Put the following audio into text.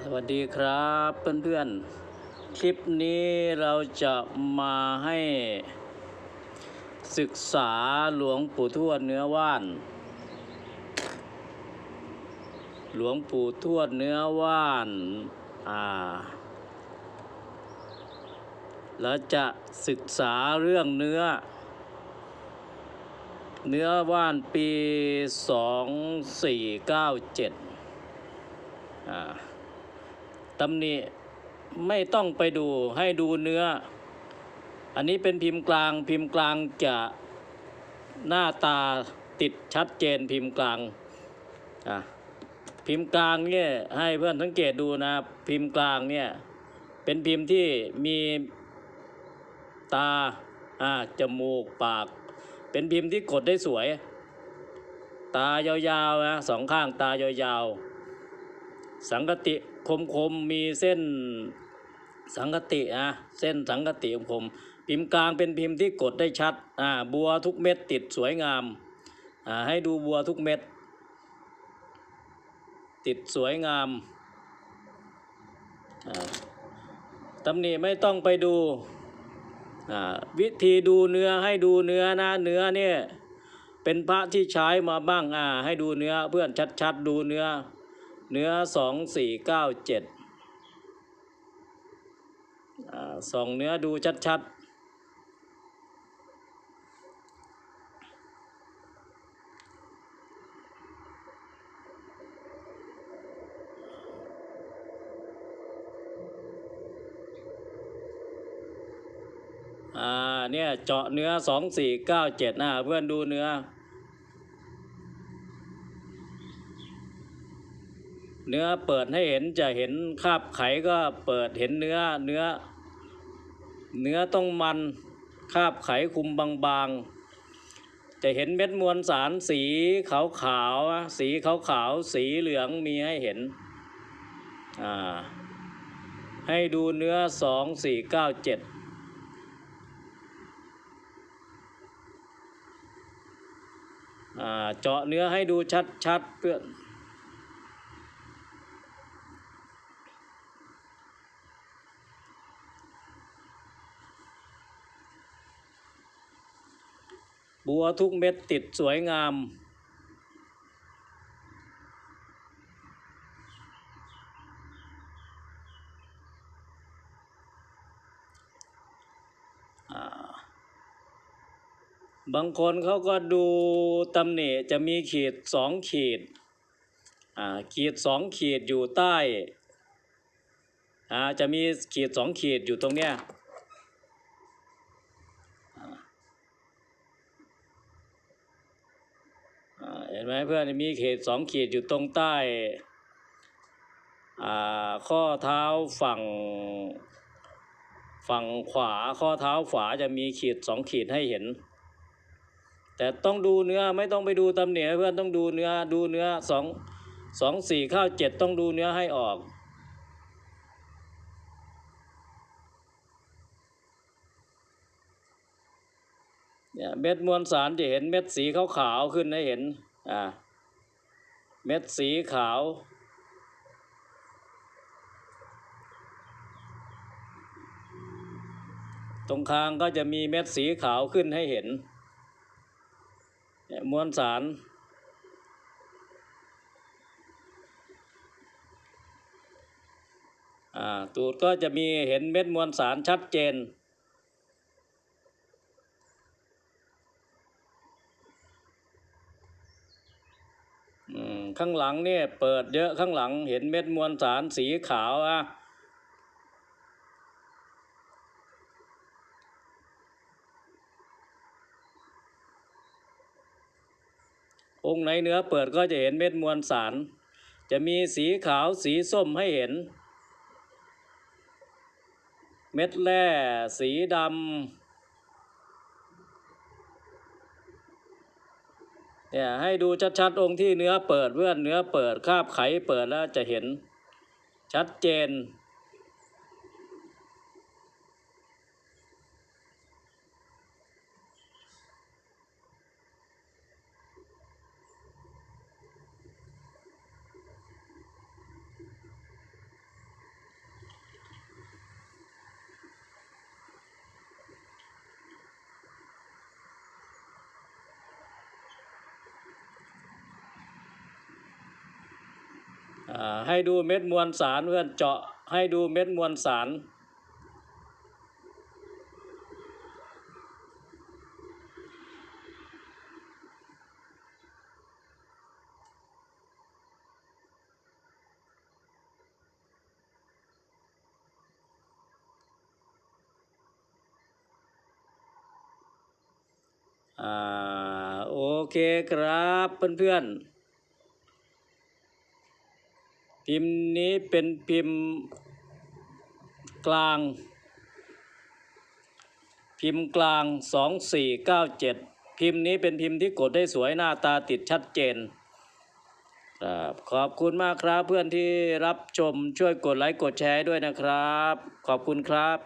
สวัสดีครับเพื่อนๆ คลิปนี้เราจะมาให้ศึกษาหลวงปู่ทวดเนื้อว่าน หลวงปู่ทวดเนื้อว่านอ่าแล้วจะศึกษาเรื่องเนื้อ เนื้อว่านปี 2497 อ่า ตำหนิไม่ต้องไปดูให้ดูเนื้อ อันนี้เป็นพิมพ์กลางพิมพ์กลางจะหน้าตาติดชัดเจนพิมพ์กลางอะพิมพ์กลางเนี่ยให้เพื่อนสังเกตดูนะพิมพ์กลางเนี่ยเป็นพิมพ์ที่มีตาอ่าจมูกปาก เป็นพิมพ์ที่กดได้สวย ตายาวๆนะสองข้างตายาวๆสังกติ คมๆมีเส้นสังกตินะเส้นสังกติคมๆพิมพ์กลางเป็นพิมพ์ที่กดได้ชัดอ่าบัวทุกเม็ดติดสวยงามอ่าให้ดูบัวทุกเม็ด ติดสวยงามอ่าตำหนิไม่ต้องไปดูอ่าวิธีดูเนื้อให้ดูเนื้อนะเนื้อเนี่ยเป็นพระที่ใช้มาบ้างอ่าให้ดูเนื้อเพื่อนชัดๆดูเนื้อ เนื้อสองสี่เก้าเจ็ดส่องเนื้อดูชัดๆ อ่า เนี่ย เจาะเนื้อสองสี่เก้าเจ็ดนะเพื่อนดูเนื้อ เนื้อเปิดให้เห็นจะเห็นคาบไขก็เปิดเห็นเนื้อเนื้อ เนื้อต้องมันคาบไขคุมบางๆ จะเห็นเม็ดมวลสารสีขาวขาวๆสีขาวขาวๆสีเหลืองมีให้เห็นอ่าให้ดูเนื้อสองสี่เก้าเจ็ดเจาะเนื้อให้ดูชัดๆเพื่อน บัวทุกเม็ดติดสวยงาม บางคนเขาก็ดูตำหนิจะมีขีดสองขีด ขีดสองขีดอยู่ใต้ จะมีขีดสองขีดอยู่ตรงเนี้ย เห็นไหมเพื่อนมีเขีดสองขีดอยู่ตรงใต้ข้อเท้าฝั่ง ฝั่งขวาข้อเท้าขวาจะมีขีดสองขีดให้เห็น แต่ต้องดูเนื้อไม่ต้องไปดูตำเหนียเพื่อนต้องดูเนื้อดูเนื้อสองสองสี่ข้าวเจ็ดต้องดูเนื้อให้ออกเนี่ยเม็ดมวลสารจะเห็นเม็ดสีขาวๆขึ้นให้เห็น อ่าเม็ดสีขาว ตรงคางก็จะมีเม็ดสีขาวขึ้นให้เห็นมวลสารอ่าตูดก็จะมีเห็นเม็ดมวลสารชัดเจน อืม ข้างหลังเนี่ยเปิดเยอะข้างหลังเห็นเม็ดมวลสารสีขาวอะองค์ไหนเนื้อเปิดก็จะเห็นเม็ดมวลสาร จะมีสีขาวสีส้มให้เห็น เม็ดแร่สีดำ เนี่ยให้ดูชัดๆองค์ที่เนื้อเปิดเวื่อนเนื้อเปิดคาบไขเปิดแล้วจะเห็นชัดเจน ให้ดูเม็ดมวลสารเพื่อนเจาะให้ดูเม็ดมวลสารอ่าโอเคครับเพื่อนๆ พิมพ์นี้เป็นพิมพ์กลาง พิมพ์กลาง 2497 พิมพ์นี้เป็นพิมพ์ที่กดได้สวยหน้าตาติดชัดเจนครับขอบคุณมากครับเพื่อนที่รับชมช่วยกดไลค์กดแชร์ด้วยนะครับ ขอบคุณครับ